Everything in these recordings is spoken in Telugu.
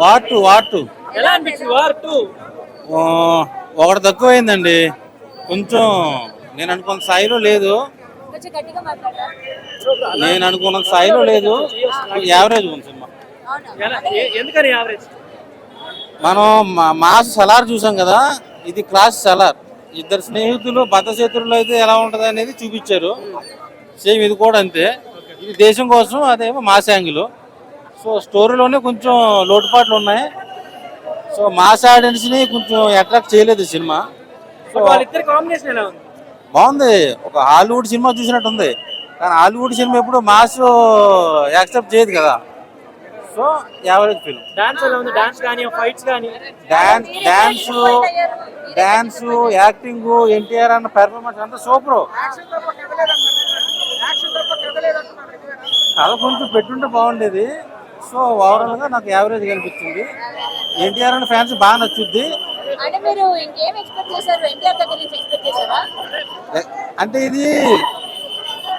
War two war two. ఎలా అనిపించింది? War two. ఆ, ఒకటి తక్కువైందండి. కొంచెం నేను అనుకున్న స్థాయిలో లేదు. నేను అనుకున్న స్థాయిలో లేదు. యావరేజ్ ఉంది సినిమా. ఎందుకని యావరేజ్? మనం మాస్ సలార్ చూసాం కదా ఇది క్లాస్ సలార్. ఇద్దరు స్నేహితులు బద్ధశత్రులు అయితే ఎలా ఉంటది అనేది చూపించారు. సేమ్ ఇది కూడా అంతే. ఇది దేశం కోసం అదేమో మాస్ యాంగిల్. సో స్టోరీలోనే కొంచెం లోటుపాట్లు ఉన్నాయి. సో మాస్ ఆడియన్స్ని కొంచెం అట్రాక్ట్ చేయలేదు సినిమా. సో వాళ్ళిద్దరి కాంబినేషన్ ఎలా ఉంది? బాగుంది. ఒక హాలీవుడ్ సినిమా చూసినట్టు ఉంది. కానీ హాలీవుడ్ సినిమా ఎప్పుడు మాస్ యాక్సెప్ట్ చేయదు కదా. So average film. డాన్స్ ఎలా ఉంది? డాన్స్ కానీ ఫైట్స్ కానీ dance dance dance acting NTR అన్న పెర్ఫార్మెన్స్ అంతా సూపర్ కథ కొంచెం పెట్టుంటే బాగుండేది. సో ఓవరాల్గా నాకు యావరేజ్ కనిపించింది ఎన్టీఆర్ అన్న ఫ్యాన్స్ బాగా నచ్చుద్ది. అంటే మీరు ఇంకేం ఎక్స్పెక్ట్ చేశారు? ఎన్టీఆర్ దగ్గర నుంచి ఎక్స్పెక్ట్ చేశారా? ఎ- అంటే ఇది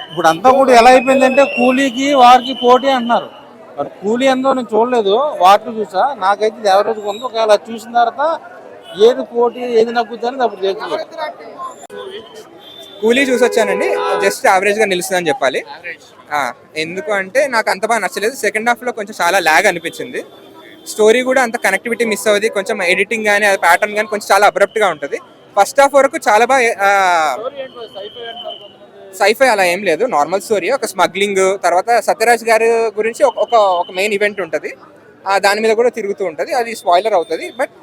ఇప్పుడు అంతా కూడా ఎలా అయిపోయిందంటే కూలీకి వారికి పోటీ అంటున్నారు. మరి కూలీ ఎందో నేను చూడలేదు. వాటిని చూసా. నాకైతే ఇది యావరేజ్ ఉంది. ఒకవేళ చూసిన తర్వాత ఏది పోటీ ఏది నగ్గుద్ది అనేది అప్పుడు తెలుసుకోలేదు కూలీ చూసి వచ్చానండి జస్ట్ యావరేజ్గా నిలుస్తుందని చెప్పాలి. ఎందుకు అంటే నాకు అంత బాగా నచ్చలేదు. సెకండ్ హాఫ్లో కొంచెం చాలా లాగ్ అనిపించింది. స్టోరీ కూడా అంత కనెక్టివిటీ మిస్ అవుతుంది కొంచెం ఎడిటింగ్ కానీ ప్యాటర్న్ కానీ కొంచెం చాలా అబ్రప్ట్గా ఉంటుంది. ఫస్ట్ హాఫ్ వరకు చాలా బాగా సైఫై అలా ఏం లేదు. నార్మల్ స్టోరీ ఒక స్మగ్లింగ్ తర్వాత సత్యరాజ్ గారి గురించి ఒక ఒక ఒక మెయిన్ ఈవెంట్ ఉంటుంది. దాని మీద కూడా తిరుగుతూ ఉంటుంది. అది స్పాయిలర్ అవుతుంది. బట్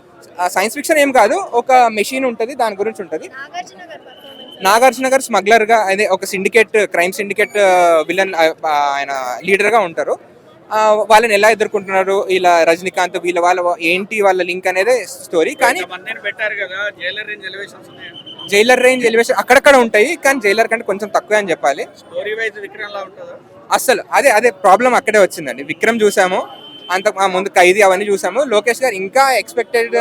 సైన్స్ ఫిక్షన్ ఏం కాదు. ఒక మెషిన్ ఉంటుంది. దాని గురించి ఉంటుంది. నాగార్జున గారు స్మగ్లర్గా అదే ఒక సిండికేట్ క్రైమ్ సిండికేట్ విలన్ ఆయన లీడర్గా ఉంటారు. వాళ్ళని ఎలా ఎదుర్కొంటున్నారు? ఇలా రజనీకాంత్ వీళ్ళ వాళ్ళ ఏంటి వాళ్ళ లింక్ అనేది స్టోరీ కానీ జైలర్ రేంజ్ ఎలివేషన్ అక్కడక్కడ ఉంటాయి కానీ జైలర్ కంటే కొంచెం తక్కువే అని చెప్పాలి. స్టోరీ వైజ్ విక్రమ్ లా ఉంటుందా? అస్సలు అదే అదే ప్రాబ్లం అక్కడే వచ్చిందండి. విక్రమ్ చూసాము అంత ఆ ముందు ఖైదీ అవన్నీ చూసాము. లోకేష్ గారు ఇంకా ఎక్స్పెక్టెడ్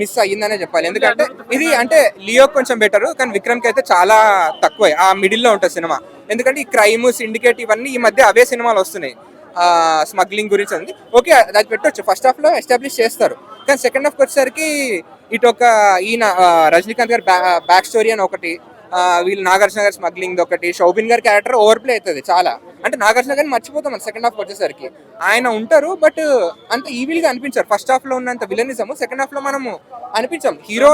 మిస్ అయ్యిందనే చెప్పాలి. ఎందుకంటే ఇది అంటే లియో కొంచెం బెటర్ కానీ విక్రమ్కి అయితే చాలా తక్కువ. ఆ మిడిల్లో ఉంటుంది సినిమా. ఎందుకంటే ఈ క్రైమ్ సిండికేట్ ఇవన్నీ ఈ మధ్య అవే సినిమాలు వస్తున్నాయి. స్మగ్లింగ్ గురించి ఉంది. ఓకే అది పెట్టొచ్చు. ఫస్ట్ హాఫ్లో ఎస్టాబ్లిష్ చేస్తారు. కానీ సెకండ్ హాఫ్ వచ్చేసరికి ఇటు ఒక ఈయన రజనీకాంత్ గారి బ్యాక్ స్టోరీ అని ఒకటి వీళ్ళు నాగార్జున గారి స్మగ్లింగ్ ఒకటి. షౌబిన్ గారి క్యారెక్టర్ ఓవర్ ప్లే అవుతుంది చాలా. అంటే నాగార్జున గారిని మర్చిపోతాం సెకండ్ హాఫ్ వచ్చేసరికి. ఆయన ఉంటారు బట్ అంత ఈవిల్గా అనిపించారు. ఫస్ట్ హాఫ్లో ఉన్నంత విలనిజం సెకండ్ హాఫ్లో మనము అనిపించాం. హీరో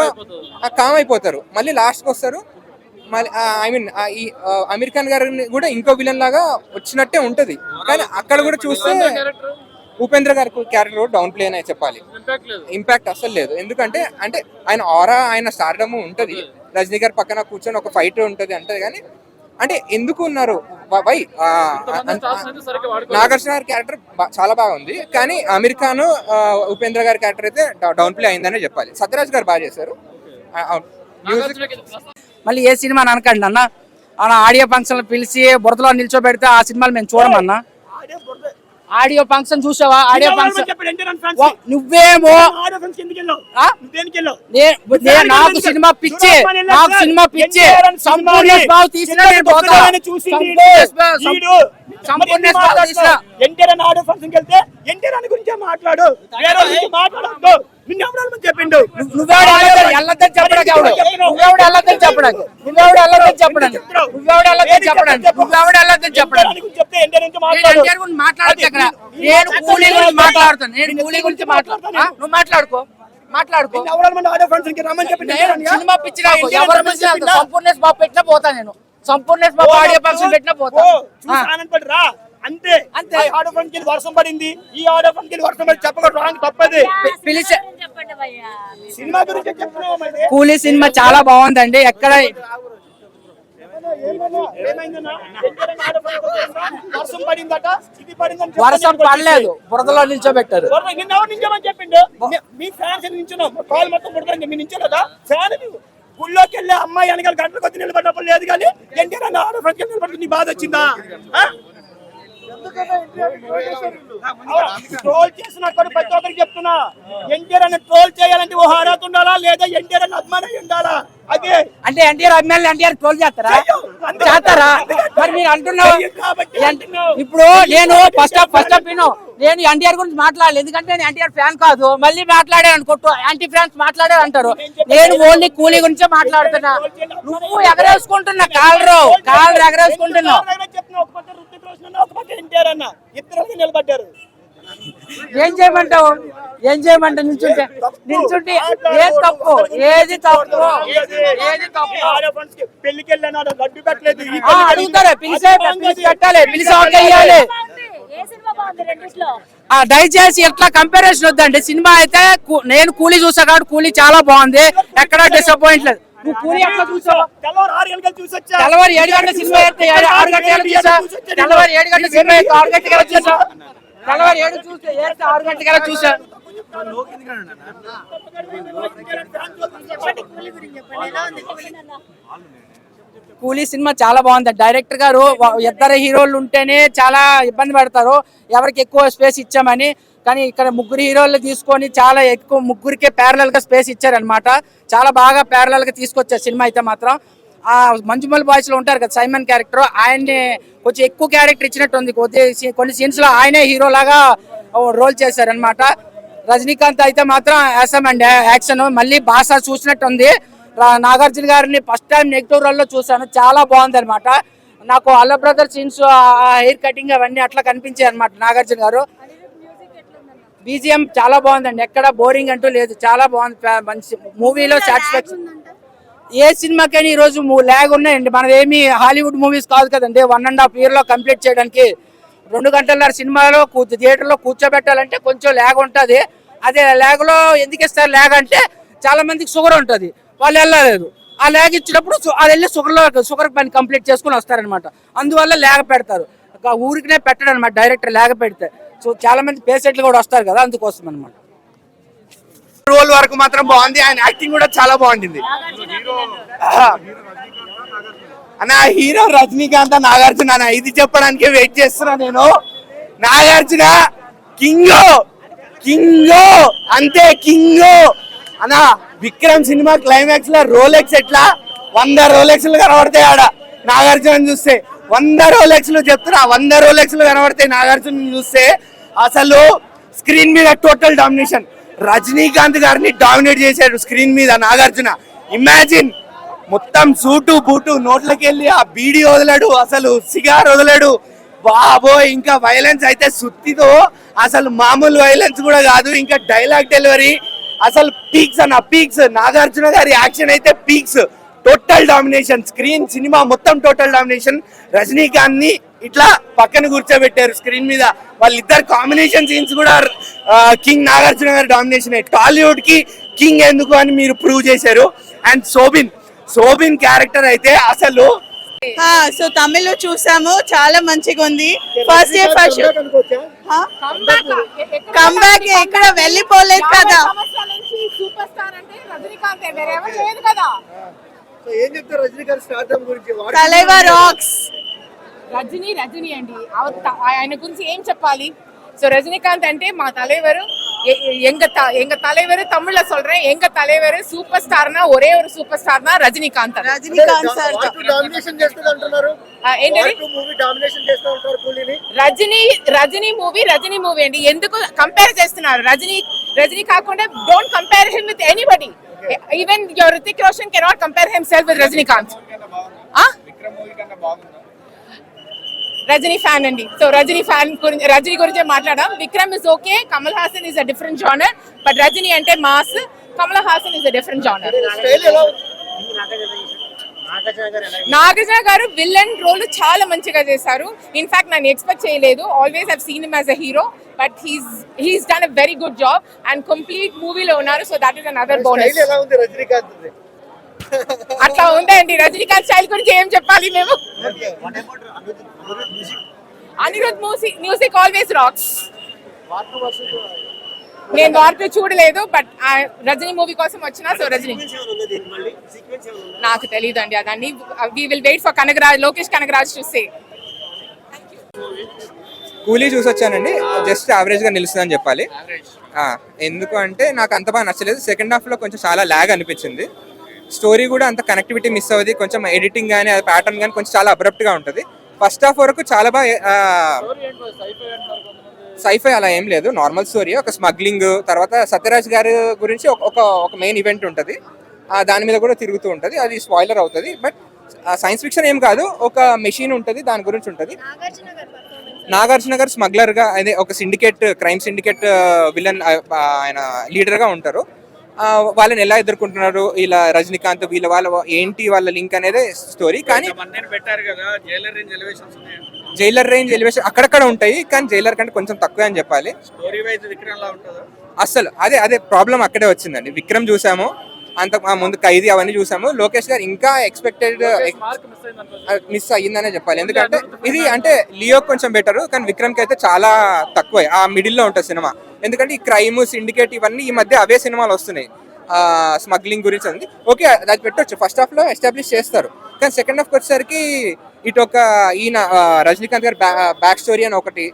కామ్ అయిపోతారు మళ్ళీ లాస్ట్కి వస్తారు. మళ్ళీ ఐ మీన్ ఈ అమీర్ ఖాన్ గారిని కూడా ఇంకో విలన్ లాగా వచ్చినట్టే ఉంటది. కానీ అక్కడ కూడా చూస్తే ఉపేంద్ర గారి క్యారెక్టర్ డౌన్ ప్లే అనే చెప్పాలి. ఇంపాక్ట్ అసలు లేదు. ఎందుకంటే అంటే ఆయన ఆరా ఆయన స్టార్డమ్ ఉంటది. రజనీ గారి పక్కన కూర్చొని ఒక ఫైట్ ఉంటది అంటది కానీ అంటే ఎందుకు ఉన్నారు? వై నాగార్జున గారి క్యారెక్టర్ చాలా బాగా ఉంది. కానీ అమీర్ ఖాన్ ఉపేంద్ర గారి క్యారెక్టర్ అయితే డౌన్ ప్లే అయిందనే చెప్పాలి. సత్యరాజ్ గారు బాగా చేశారు. మళ్ళీ ఏ సినిమా అని అనకండి అన్న. అన్న ఆడియో ఫంక్షన్ పిలిచి బురదలో నిల్చోబెడితే ఆ సినిమాలు మేము చూడమన్నా. ఆడియో ఫంక్షన్ చూసావా ఆడియో ఫంక్షన్ నువ్వేమో నాకు సినిమా పిచ్చి నాకు సినిమా పిచ్చి సంపూర్ణ బాబు తీసినా నేను పోతా సంపూర్ణేష్ బాబు- సం- సంపూర్ణేష్ బాబు తీసినా ఎన్టీఆర్ అని ఆడియో ఫంక్షన్కి వెళ్తే ఎన్టీఆర్ అని గురించే మాట్లాడు మాట్లాడొద్దు నిన్ను చెప్పిండు నువ్వెవడు వెళ్ళొద్దని చెప్పడానికి ఎవడు నువ్వెవడు వెళ్ళొద్దని చెప్పడానికి నువ్వెవడు వెళ్ళొద్దని చెప్పడానికి నువ్వెవడు వెళ్ళొద్దని చెప్పడానికి నువ్వెవడు వెళ్ళొద్దని చెప్పడానికి నేను కూలీ గురించి మాట్లాడుతాను. నేను కూలీ గురించి మాట్లాడుతాను? నువ్వు మాట్లాడుకో. మాట్లాడుకో. సినిమా పిచ్చి నాకు ఎన్టీఆర్ ఎవరి? సంపూర్ణేష్ బాబు పెట్టినా పోతా నేను. సంపూర్ణేష్ బాబు ఆడియో ఫంక్షన్ పెట్టినా పోతా. అంతే. అంతే. ఆ ఆడియో ఫంక్షన్కి వర్షం పడింది. ఈ ఆడియో ఫంక్షన్కి వర్షం పడి చెప్పక రాంగ్ తప్పది. పిలిచే సినిమా గురించి చెప్తున్నావు కూలీ సినిమా చాలా బాగుందండి. ఎక్కడ వర్షం? పడిందట ఇది పడిందని వర్షం పడలేదు. బురదలో నిల్చోబెట్టారు. నిన్ను చెప్పిండు. మీ- ఫ్యాన్స్ నించున్నాం. కాల్ మొత్తం పుడతారని మీ నించోలేదా ఫ్యాన్ గుళ్ళోకి వెళ్ళి అమ్మాయి వెనకాల గంటలకు వచ్చి నిలబడ్డప్పుడు లేదు కానీ ఎన్టీఆర్ ఆడ ఫ్రెండ్కి బాధ వచ్చిందా? ట్రోల్ చేసిన కొన్ని ప్రతి ఒక్కరికి చెప్తున్నా. ఎన్టీఆర్ అని ట్రోల్ చేయాలంటే ఓ అర్హత ఉండాలా? లేదా ఎన్టీఆర్ అని అభిమానం ఉండాలా? అదే. అంటే ఎన్టీఆర్ అభిమానులు ఎన్టీఆర్ ట్రోల్ చేస్తారా? చేస్తారా? మరి మీరు అంటున్నావు. ఇప్పుడు నేను ఫస్ట్ ఆఫ్ ఫస్ట్ ఆఫ్ విను నేను ఎన్టీఆర్ గురించి మాట్లాడలేదు. ఎందుకంటే నేను ఎన్టీఆర్ ఫ్యాన్ కాదు. మళ్ళీ మాట్లాడాను అనుకోట్టు యాంటీ ఫ్యాన్స్ మాట్లాడారు అంటారు. నేను ఓన్లీ కూలీ గురించే మాట్లాడుతున్నా. నువ్వు ఎగరేసుకుంటున్నా కాలరు కాలరు ఎగరేసుకుంటున్నావు. ఎన్టీఆర్ అన్న ఇద్దరు నిలబడ్డారు. ఏం చేయమంటావు? ఏం చేయమంటావు? నిల్చుంటే నిల్చుంటే ఏది తప్పు? ఏది తప్పు? ఏది తప్పు? పెళ్ళికి లడ్డు పెట్టలేదు అడుగుతారు పిలిచే. పిలిచి పిలిచి ఏ దయచేసి ఎట్లా కంపారిజన్ వద్దండి. సినిమా అయితే నేను కూలీ చూసా కాబట్టి కూలీ చాలా బాగుంది. ఎక్కడా డిసప్పాయింట్ లేదు. నువ్వు ఎట్లా చూసావు? తెల్లవారు ఏడు గంటల సినిమా అయితే ఆరు గంటల చూసా? తెల్లవారు ఏడు గంటల సినిమా అయితే ఆరు గంటల చూసా? తెల్లవారు ఏడు చూస్తే ఏడు ఆరు గంటల చూసా? కూలి సినిమా చాలా బాగుంది. డైరెక్టర్ గారు ఇద్దరు హీరోలు ఉంటేనే చాలా ఇబ్బంది పడతారు. ఎవరికి ఎక్కువ స్పేస్ ఇచ్చామని కానీ ఇక్కడ ముగ్గురు హీరోలు తీసుకొని చాలా ఎక్కువ ముగ్గురికే ప్యారలల్గా స్పేస్ ఇచ్చారనమాట చాలా బాగా ప్యారలల్గా తీసుకొచ్చారు సినిమా అయితే మాత్రం. ఆ మంజుమల్ బాయ్స్లో ఉంటారు కదా సైమన్ క్యారెక్టర్ ఆయన్ని కొంచెం ఎక్కువ క్యారెక్టర్ ఇచ్చినట్టు ఉంది కొద్ది సీ- కొన్ని సీన్స్లో ఆయనే హీరోలాగా రోల్ చేశారనమాట రజనీకాంత్ అయితే మాత్రం యాసం అండ్ యాక్షన్. మళ్ళీ బాసా చూసినట్టు ఉంది నాగార్జున గారిని ఫస్ట్ టైం నెగిటివ్ రోల్లో చూశాను. చాలా బాగుంది అనమాట నాకు అల్ల బ్రదర్ సీన్స్ హెయిర్ కటింగ్ అవన్నీ అట్లా కనిపించాయి అనమాట నాగార్జున గారు. బీజిఎం చాలా బాగుందండి. ఎక్కడ బోరింగ్ అంటూ లేదు. చాలా బాగుంది. మంచి మూవీలో సాటిస్ఫాక్షన్ ఏ సినిమాకైనా ఈ రోజు ల్యాగ్ ఉన్నాయండి. మనది ఏమి హాలీవుడ్ మూవీస్ కాదు కదండి. వన్ అండ్ హాఫ్ ఇయర్లో కంప్లీట్ చేయడానికి రెండు గంటలన్నర సినిమాలో థియేటర్లో కూర్చోబెట్టాలంటే కొంచెం ల్యాగ్ ఉంటది. అదే ల్యాగ్లో ఎందుకు ఇస్తారు ల్యాగ్ అంటే చాలా మందికి షుగర్ ఉంటది. వాళ్ళు వెళ్ళలేదు. ఆ ల్యాగ్ ఇచ్చినప్పుడు సు- వాళ్ళు వెళ్ళి షుగర్లో షుగర్ పని కంప్లీట్ చేసుకుని వస్తారనమాట అందువల్ల ల్యాగ్ పెడతారు. ఊరికినే పెట్టడం అనమాట డైరెక్టర్ లేక పెడితే సో చాలా మంది పేషెంట్లు కూడా వస్తారు కదా అందుకోసం అనమాట రోల్ వరకు మాత్రం బాగుంది ఆయన యాక్టింగ్ కూడా చాలా బాగుంటుంది అన్న హీరో రజనీకాంత్ నాగార్జున అన్న ఇది చెప్పడానికి వెయిట్ చేస్తున్నా నేను. నాగార్జున కింగ్ కింగ్ అంతే కింగ్. అన్న విక్రమ్ సినిమా క్లైమాక్స్లో రోలెక్స్ ఎట్లా? వంద రోలెక్స్లు కనబడతాయి ఆడ. నాగార్జున చూస్తే వంద రోలెక్స్లు చెప్తున్నా వంద రోలెక్స్లు కనబడతాయి నాగార్జున చూస్తే. అసలు స్క్రీన్ మీద టోటల్ డామినేషన్. రజనీకాంత్ గారిని డామినేట్ చేశాడు స్క్రీన్ మీద నాగార్జున. ఇమాజిన్ మొత్తం సూటు బూటు నోట్లకి వెళ్ళి ఆ బీడీ వదలడు అసలు సిగార్ వదలడు. బాబో ఇంకా వైలెన్స్ అయితే సుత్తితో అసలు మామూలు వైలెన్స్ కూడా కాదు ఇంకా డైలాగ్ డెలివరీ అసలు పీక్స్ అన్న పీక్స్ నాగార్జున గారి యాక్షన్ అయితే peaks total domination screen cinema మొత్తం టోటల్ డామినేషన్. రజనీకాంత్ని ఇట్లా పక్కన కూర్చోబెట్టారు స్క్రీన్ మీద. వాళ్ళిద్దరు కాంబినేషన్ సీన్స్ కూడా కింగ్ నాగార్జున గారి డామినేషన్ టాలీవుడ్కి కింగ్ ఎందుకు అని మీరు ప్రూవ్ చేశారు. అండ్ సోబిన్ సోబిన్ క్యారెక్టర్ అయితే అసలు సో తమిళ్ చూసాము చాలా మంచిగా ఉంది. ఫస్ట్ డే ఫస్ట్ కంబ్యాక్ ఇక్కడ వెళ్ళిపోలేదు కదా. సంవత్సరాల నుంచి సూపర్ స్టార్ అంటే రజనీకాంత్ వేరెవరు లేదు కదా. ఏం చెప్తారు రజనీకాంత్ స్టార్టమ్ గురించి కలైవా రాక్స్ రజనీ రజనీ అండి అవ- త- ఆయన గురించి ఏం చెప్పాలి సో ரஜினிகாந்த் అంటే మా தலைவர் எ- எ- எங்க த- எங்க தலைவர் தமிழ்ல சொல்றேன் எங்க தலைவர் சூப்பர் ஸ்டார்னா ஒரே ஒரு சூப்பர் ஸ்டார்னா ரஜினிகாந்த் தான். రజనీకాంత్ సార్ డామినేషన్ చేస్తుంది అంటున్నారు ఆ, ఏంటది మూవీ డామినేషన్ చేస్తూ ఉంటారు కూలీని రజనీ రజనీ మూవీ రజనీ మూవీ అండి ఎందుకు కంపేర్ చేస్తున్నారు రజనీ రజనీ కాకుండా don't compare him with anybody even your Hrithik Roshan cannot compare himself with Rajinikanth Rajini fan అండి. సో రజనీ ఫ్యాన్ గురించి రజనీ గురించే మాట్లాడాం Vikram is okay Kamal Haasan is a different genre but Rajini అంటే mass Kamal Haasan is a different genre? Nagarjuna గారు విలన్ రోల్ చాలా మంచిగా చేశారు. ఇన్ఫాక్ట్ నేను ఎక్స్పెక్ట్ చేయలేదు. Always have seen him as a hero but he's he's done a very good job and complete మూవీలో ఉన్నారు so that is another bonus అట్లా ఉందండి. రజనీకాంత్ స్టైల్ గురించి ఏం చెప్పాలి మేము? Anirudh music music always rocks నేను వార్త చూడలేదు బట్ రజనీ మూవీ కోసం వచ్చిన సో రజనీ. నాకు తెలియదు అండి అదాన్ని. We will wait for Kanagaraj Lokesh Kanagaraj చూస్తే కూలీ చూసి వచ్చానండి జస్ట్ యావరేజ్గా నిలుస్తుందని చెప్పాలి. ఆ, ఎందుకు అంటే నాకు అంత బాగా నచ్చలేదు. సెకండ్ హాఫ్లో కొంచెం చాలా లాగ్ అనిపించింది. స్టోరీ కూడా అంత కనెక్టివిటీ మిస్ అవుతుంది కొంచెం ఎడిటింగ్ కానీ ప్యాటర్న్ కానీ కొంచెం చాలా అబ్రప్ట్గా ఉంటుంది. ఫస్ట్ హాఫ్ వరకు చాలా బాగా సైఫై అలా ఏం లేదు నార్మల్ స్టోరీ ఒక స్మగ్లింగ్ తర్వాత సత్యరాజ్ గారి గురించి ఒక ఒక మెయిన్ ఈవెంట్ ఉంటుంది. దాని మీద కూడా తిరుగుతూ ఉంటుంది. అది స్పాయిలర్ అవుతుంది. బట్ సైన్స్ ఫిక్షన్ ఏం కాదు ఒక మెషిన్ ఉంటుంది దాని గురించి ఉంటుంది. నాగార్జున గారు స్మగ్లర్గా అదే ఒక సిండికేట్ క్రైమ్ సిండికేట్ విలన్ ఆయన లీడర్గా ఉంటారు. వాళ్ళని ఎలా ఎదుర్కొంటున్నారు? ఇలా రజనీకాంత్ వీళ్ళ వాళ్ళ ఏంటి వాళ్ళ లింక్ అనేది స్టోరీ. కానీ మందిని పెట్టారు కదా Jailer range elevations Jailer range elevation అక్కడక్కడ ఉంటాయి కానీ జైలర్ కంటే కొంచెం తక్కువే అని చెప్పాలి. స్టోరీ వైజ్ విక్రమ్ లా ఉంటుందా? అసలు అదే అదే ప్రాబ్లం అక్కడే వచ్చిందండి. విక్రమ్ చూసాము. అంత ఆ ముందు ఖైదీ అవన్నీ చూసాము. లోకేష్ గారు ఇంకా ఎక్స్పెక్టెడ్ మిస్ అయ్యిందనే చెప్పాలి. ఎందుకంటే ఇది అంటే లియో కొంచెం బెటర్ కానీ విక్రమ్కి అయితే చాలా తక్కువ. ఆ మిడిల్లో ఉంటుంది సినిమా. ఎందుకంటే ఈ క్రైమ్ సిండికేట్ ఇవన్నీ ఈ మధ్య అవే సినిమాలు వస్తున్నాయి. స్మగ్లింగ్ గురించి ఉంది ఓకే అది పెట్టొచ్చు. ఫస్ట్ హాఫ్లో ఎస్టాబ్లిష్ చేస్తారు. కానీ సెకండ్ హాఫ్ వచ్చేసరికి ఇటు ఒక ఈయన రజనీకాంత్ గారి బ్యాక్ స్టోరీ అని ఒకటి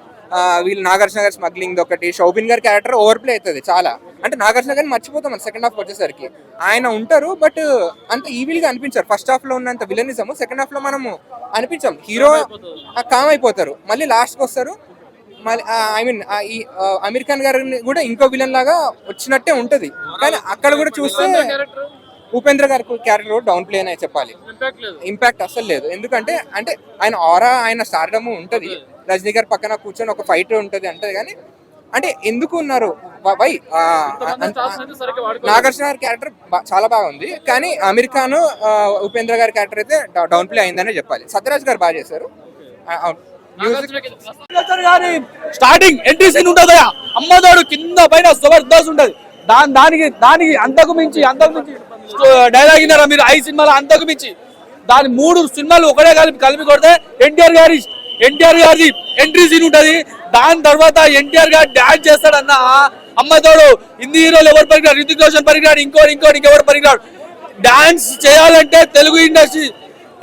వీళ్ళు నాగార్జున గారి స్మగ్లింగ్ ఒకటి. షౌబిన్ గారి క్యారెక్టర్ ఓవర్ ప్లే అవుతుంది చాలా. అంటే నాగార్జున గారిని మర్చిపోతాం సెకండ్ హాఫ్ వచ్చేసరికి. ఆయన ఉంటారు బట్ అంత ఈవిల్గా అనిపించారు. ఫస్ట్ హాఫ్లో ఉన్నంత విలనిజం సెకండ్ హాఫ్లో మనము అనిపించాం. హీరో కామ్ అయిపోతారు. మళ్ళీ లాస్ట్కి వస్తారు. మళ్ళీ ఐ మీన్ ఈ అమీర్ ఖాన్ గారిని కూడా ఇంకో విలన్ లాగా వచ్చినట్టే ఉంటది. కానీ అక్కడ కూడా చూస్తే ఉపేంద్ర గారి క్యారెక్టర్ డౌన్ ప్లే అనే చెప్పాలి. ఇంపాక్ట్ అసలు లేదు. ఎందుకంటే అంటే ఆయన ఆరా ఆయన స్టార్డము ఉంటది. రజనీ గారి పక్కన కూర్చొని ఒక ఫైట్ ఉంటది అంటది కానీ అంటే ఎందుకు ఉన్నారు? వై నాగార్జున గారి క్యారెక్టర్ చాలా బాగా ఉంది. కానీ అమీర్ ఖాన్ ఉపేంద్ర గారి క్యారెక్టర్ అయితే డౌన్ ప్లే అయిందనే చెప్పాలి. సత్యరాజ్ గారు బాగా చేశారు. గారి స్టార్టింగ్ ఎంట్రీ సీన్ ఉంటది అమ్మదోడు కింద పైన జబర్దస్త్ ఉంటది దాని దానికి దానికి అంతకు మించి అంతకు మించి డైలాగ్ విన్నారా మీరు? ఐదు సినిమాలు అంతకు మించి. దాని మూడు సినిమాలు ఒకటే కలిపి కలిపి కొడితే ఎన్టీఆర్ గారి ఎన్టీఆర్ గారి ఎంట్రీ సీన్ ఉంటుంది. దాని తర్వాత ఎన్టీఆర్ గారు డాన్స్ చేస్తాడన్న అమ్మతోడు హిందీ హీరోలు ఎవరు పనికిరాడు రితిక్ రోషన్ పనికిరాడు ఇంకోటి ఇంకోటి ఇంకెవరు పనికిరాడు? డాన్స్ చేయాలంటే తెలుగు ఇండస్ట్రీ.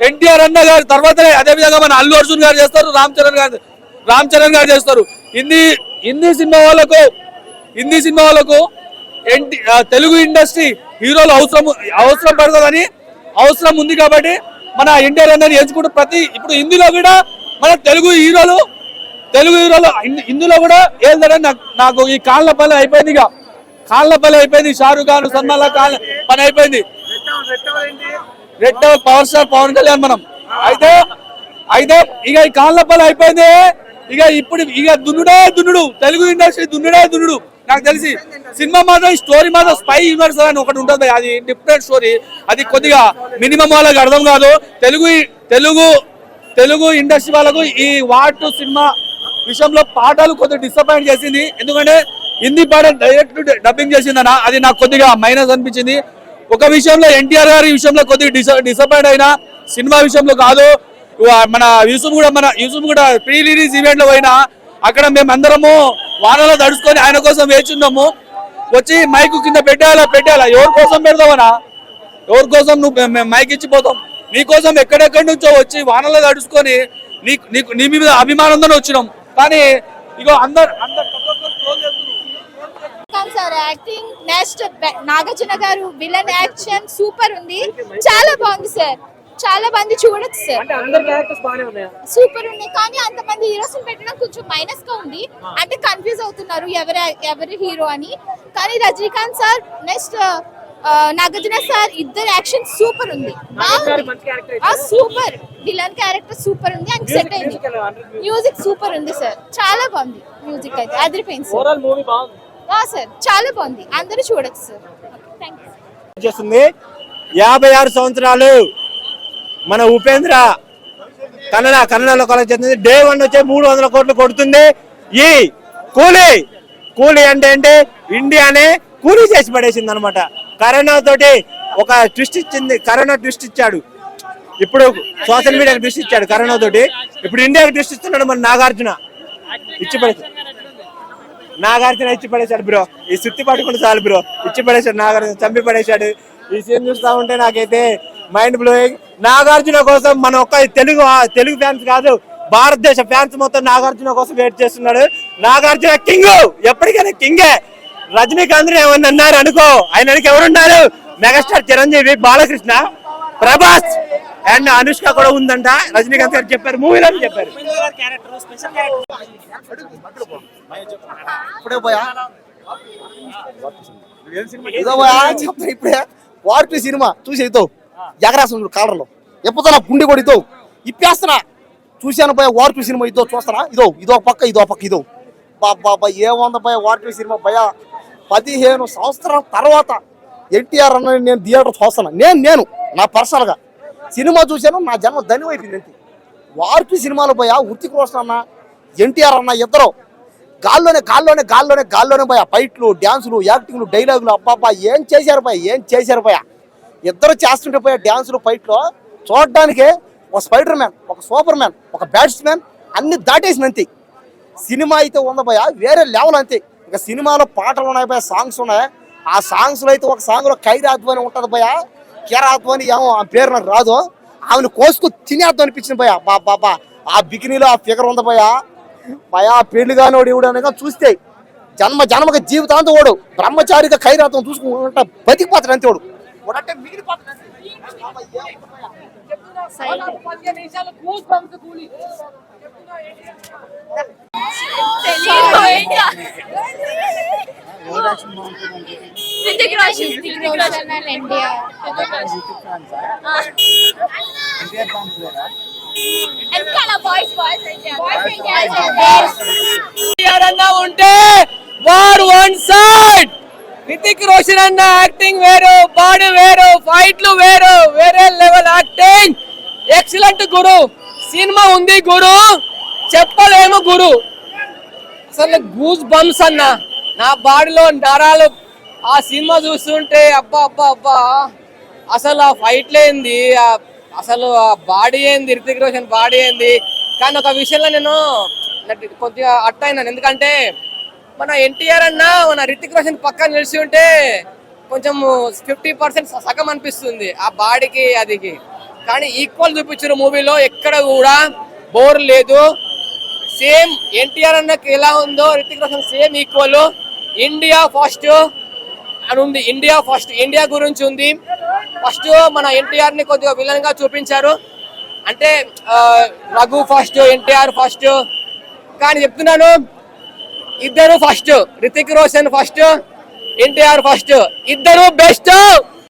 ఎన్టీఆర్ అన్న గారు తర్వాతనే అదే విధంగా మన అల్లు అర్జున్ గారు చేస్తారు రామ్ చరణ్ గారు రామ్ చరణ్ గారు చేస్తారు. హిందీ హిందీ సినిమా వాళ్ళకు హిందీ సినిమా వాళ్ళకు ఎన్టీ తెలుగు ఇండస్ట్రీ హీరోలు అవసరం అవసరం పడుతుందని అవసరం ఉంది కాబట్టి మన ఎన్టీఆర్ అన్నని ఎంచుకుంటూ ప్రతి ఇప్పుడు హిందీలో కూడా మన తెలుగు హీరోలు తెలుగు హీరోలు ఇందులో కూడా వెళ్తారని నాకు ఈ కాళ్ళ పల్లె అయిపోయింది ఇక. కాళ్ళ పల్లె అయిపోయింది షారుఖ్ ఖాన్ సల్మాన్ కాళ్ళ పని అయిపోయింది. Red power star Pawan Kalyan మనం. అయితే అయితే ఇక ఈ కాళ్ళ పల్లె అయిపోయింది. ఇక ఇప్పుడు ఇక దున్నుడే దున్నుడు తెలుగు ఇండస్ట్రీ దున్నుడే దున్నుడు. నాకు తెలిసి సినిమా మాత్రం స్టోరీ మాత్రం స్పై యూనివర్స్ అని ఒకటి ఉంటుంది అది డిఫరెంట్ స్టోరీ. అది కొద్దిగా మినిమం వాళ్ళకి అర్థం కాదు. తెలుగు తెలుగు తెలుగు ఇండస్ట్రీ వాళ్ళకు ఈ వాటు సినిమా విషయంలో పాటలు కొద్దిగా డిసప్పాయింట్ చేసింది. ఎందుకంటే హిందీ పాట డైరెక్ట్ డబ్బింగ్ చేసిందన్న అది నాకు కొద్దిగా మైనస్ అనిపించింది. ఒక విషయంలో ఎన్టీఆర్ గారి విషయంలో కొద్దిగా డిస డిసప్పాయింట్ అయినా సినిమా విషయంలో కాదు. మన యూసుఫ్ కూడా మన యూసుఫ్ కూడా ప్రీ రిలీజ్ ఈవెంట్లో పోయినా అక్కడ మేము అందరము వానలో తడుచుకొని ఆయన కోసం వేచున్నాము. వచ్చి మైకు కింద పెట్టాలా పెట్టాలా ఎవరి కోసం పెడతావనా ఎవరి కోసం నువ్వు మేము మైక్ ఇచ్చిపోతాం నీ కోసం ఎక్కడెక్కడి నుంచో వచ్చి వానలో తడుచుకొని నీ నీకు నీ మీద అభిమానంతో వచ్చినాం. కానీ ఇగో అందరు అందరు. సార్ యాక్టింగ్ నెక్స్ట్ నాగార్జున గారు విలన్ యాక్షన్ సూపర్ ఉంది. చాలా బాగుంది సార్ చాలా మంది చూడొచ్చు సార్ అంటే అందరి క్యారెక్టర్స్ బాగానే ఉన్నాయా? సూపర్ ఉంది కానీ అంతమంది హీరోస్ పెట్టడం కొంచెం మైనస్గా ఉంది. అంటే కన్ఫ్యూజ్ అవుతున్నారు ఎవరి ఎవరి హీరో అని. కానీ Rajinikanth sir next Nagarjuna sir ఇద్దరు యాక్షన్ సూపర్ ఉంది. సూపర్. విలన్ క్యారెక్టర్ సూపర్ ఉంది. అండ్ సెట్ అయింది. మ్యూజిక్ సూపర్ ఉంది సార్. చాలా బాగుంది మ్యూజిక్ అయితే. అదిరిపోయింది సార్. ఓవరాల్ మూవీ బాగుంది. ఆ సార్. చాలా బాగుంది. అందరూ చూడొచ్చు సార్. చేస్తుంది యాభై ఆరు సంవత్సరాలు మన ఉపేంద్ర కన్నడ కన్నడలో కలెక్ట్ చేస్తుంది. డే వన్ వచ్చే మూడు వందల కోట్లు కొడుతుంది. ఈ కూలీ కూలీ అంటే ఏంటి? ఇండియానే కూలీ చేసి పడేసింది అనమాట కరోనా తోటి ఒక ట్విస్ట్ ఇచ్చింది కరోనా ట్విస్ట్ ఇచ్చాడు. ఇప్పుడు సోషల్ మీడియాకి ట్విస్ట్ ఇచ్చాడు కరోనా తోటి. ఇప్పుడు ఇండియాకి ట్విస్ట్ ఇస్తున్నాడు మన నాగార్జున. ఇచ్చి నాగార్జున ఇచ్చి పడేశాడు బ్రో. ఈ సుత్తి పట్టుకుని చాలు బ్రో. ఇచ్చి పడేశాడు నాగార్జున చంపి పడేశాడు. ఈ సీన్ చూస్తా ఉంటే నాకైతే మైండ్ బ్లోయింగ్ నాగార్జున కోసం మన ఒక్క తెలుగు తెలుగు ఫ్యాన్స్ కాదు భారతదేశ ఫ్యాన్స్ మొత్తం నాగార్జున కోసం వెయిట్ చేస్తున్నాడు. నాగార్జున కింగ్! ఎప్పటికైనా కింగే! రజనీకాంత్ ఏమన్నా అన్నారు? అనుకో. ఆయనకి ఎవరున్నారు? మెగాస్టార్ చిరంజీవి బాలకృష్ణ ప్రభాస్ అండ్ అనుష్క కూడా ఉందంట. రజనీకాంత్ గారు చెప్పారు. మూవీలో చెప్పారు. ఇప్పుడే పోయా? ఇప్పుడే. వార్పి సినిమా చూసి అవుతావు ఎగరేస్తాను కాలర్లో. ఎప్పుడో గుండె కూడా ఇదో ఇప్పేస్తున్నా. చూశాను పోయా వార్పి సినిమా ఇదో చూస్తానా ఇదో ఇదో పక్క ఇదో పక్క ఇదో. బాబా ఏముంది పోయా వార్పి సినిమా భయ పదిహేను సంవత్సరాల తర్వాత ఎన్టీఆర్ అన్న నేను థియేటర్ చూస్తాను నేను నేను నా పర్సనల్గా సినిమా చూశాను నా జన్మ ధన్యమైపోయింది అంతే. వార్పి సినిమాలో పోయా ఉత్తికి రోషన్ అన్న ఎన్టీఆర్ అన్న ఇద్దరు. గాల్లోనే గాల్లోనే గాల్లోనే గాల్లోనే పోయా. ఫైట్లు డ్యాన్సులు యాక్టింగ్లు డైలాగులు అబ్బాబ్బా ఏం చేశారు పోయా ఏం చేశారు పోయా. ఇద్దరు చేస్తుంటే పోయా డ్యాన్సులు ఫైట్లో. చూడడానికే ఒక స్పైడర్ మ్యాన్ ఒక సూపర్ మ్యాన్ ఒక బ్యాట్స్మెన్ అన్ని దాటేసింది అంతే. సినిమా అయితే ఉందపోయా వేరే లెవెల్ అంతే. ఇంకా సినిమాలో పాటలు ఉన్నాయి పోయా సాంగ్స్ ఉన్నాయి. ఆ సాంగ్స్లో అయితే ఒక సాంగ్లో లో ఖైరాత్ ఉంటుంది పోయా కేర అని ఏమో ఆ పేరు నాకు రాదు. ఆమెను కోసుకు తినేద్దాం అనిపించింది పోయా బా బాబా ఆ బికినీలో ఆ ఫిగర్ ఉంది పోయా భయా పెళ్ళి కానివాడు ఇవిడు అనగా చూస్తే జన్మ జన్మకి జీవితాంతం ఓడు బ్రహ్మచారిగా ఖైరాతం చూసుకుంటా బతికిపోతాడు అంతే వాడు. వాడంటే మిగిలిపోతాడు అంతే. బాబా, ఏముంది భయ్యా? రితిక్ రోషన్ రితిక్ రోషన్ అండ్ ఎన్టీఆర్ ఎన్కాల బాయ్స్ బాయ్స్ బాయ్స్ ఎన్టీఆర్ అన్న ఉంటే war one side Hrithik Roshan అన్న యాక్టింగ్ వేరు బాడీ వేరు ఫైట్లు వేరు వేరే లెవెల్ యాక్టింగ్. ఎక్సలెంట్ గురు. సినిమా ఉంది గురు. చెప్పలేము గురు. అసలు గూజ్ బంప్స్ అన్న. నా బాడీలో నరాలు ఆ సినిమా చూస్తుంటే అబ్బా అబ్బా అబ్బా. అసలు ఆ ఫైట్లు ఏంది? అసలు ఆ బాడీ ఏంది? రితిక్ రోషన్ బాడీ ఏంది? కానీ ఒక విషయంలో నేను కొద్దిగా అట్ట అయినాను ఎందుకంటే మన ఎన్టీఆర్ అన్న మన రితిక్ రోషన్ పక్కన నిలిచి ఉంటే కొంచెం ఫిఫ్టీ పర్సెంట్ సగం అనిపిస్తుంది ఆ బాడీకి అదికి. కానీ ఈక్వల్ చూపించారు మూవీలో ఎక్కడ కూడా బోర్ లేదు. సేమ్ ఎన్టీఆర్ అన్నకి ఎలా ఉందో Hrithik Roshan same equal India first అని ఉంది. ఇండియా ఫస్ట్ ఇండియా గురించి ఉంది. ఫస్ట్ మన ఎన్టీఆర్ని కొద్దిగా విలన్గా చూపించారు. అంటే రఘు ఫస్ట్ ఎన్టీఆర్ ఫస్ట్ కానీ చెప్తున్నాను ఇద్దరు first Hrithik Roshan first NTR first ఇద్దరు బెస్ట్